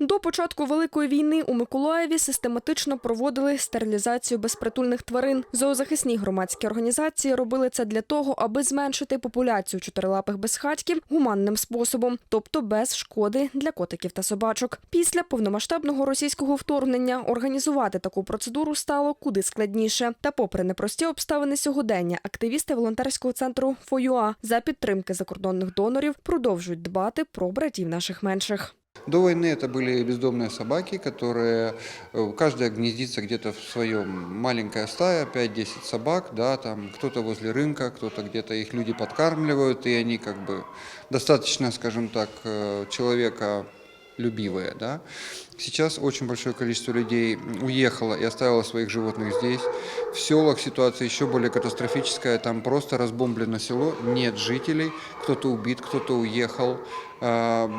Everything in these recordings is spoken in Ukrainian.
До початку великої війни у Миколаєві систематично проводили стерилізацію безпритульних тварин. Зоозахисні громадські організації робили це для того, аби зменшити популяцію чотирилапих безхатьків гуманним способом, тобто без шкоди для котиків та собачок. Після повномасштабного російського вторгнення організувати таку процедуру стало куди складніше. Та, попри непрості обставини сьогодення, активісти волонтерського центру ФОЮА за підтримки закордонних донорів продовжують дбати про братів наших менших. До войны это были бездомные собаки, которые э, каждая гнездится где-то в своем маленькая стая, 5-10 собак, да, там кто-то возле рынка, кто-то где-то их люди подкармливают, и они как бы достаточно, скажем так, э, человека любивые, да. Сейчас очень большое количество людей уехало и оставило своих животных здесь. В селах ситуация еще более катастрофическая. Там просто разбомблено село, нет жителей, кто-то убит, кто-то уехал, а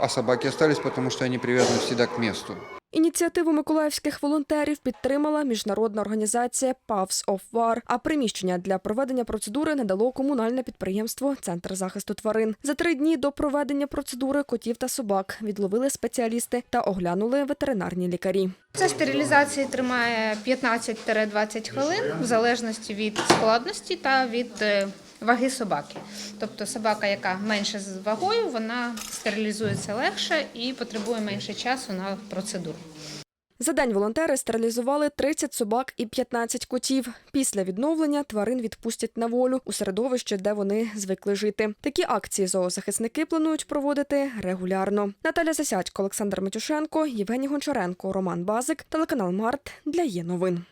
а собаки остались, потому что они привязаны всегда к месту. Ініціативу миколаївських волонтерів підтримала міжнародна організація Paths of War, а приміщення для проведення процедури надало комунальне підприємство Центр захисту тварин. За три дні до проведення процедури котів та собак відловили спеціалісти та оглянули ветеринарні лікарі. Це стерилізація тримає 15-20 хвилин в залежності від складності та від е, ваги собаки. Тобто собака, яка менше з вагою, вона стерилізується легше і потребує менше часу на процедуру. За день волонтери стерилізували 30 собак і 15 котів. Після відновлення тварин відпустять на волю у середовище, де вони звикли жити. Такі акції зоозахисники планують проводити регулярно. Наталя Засядько, Олександр Матюшенко, Євгеній Гончаренко, Роман Базик, телеканал Март для є новин.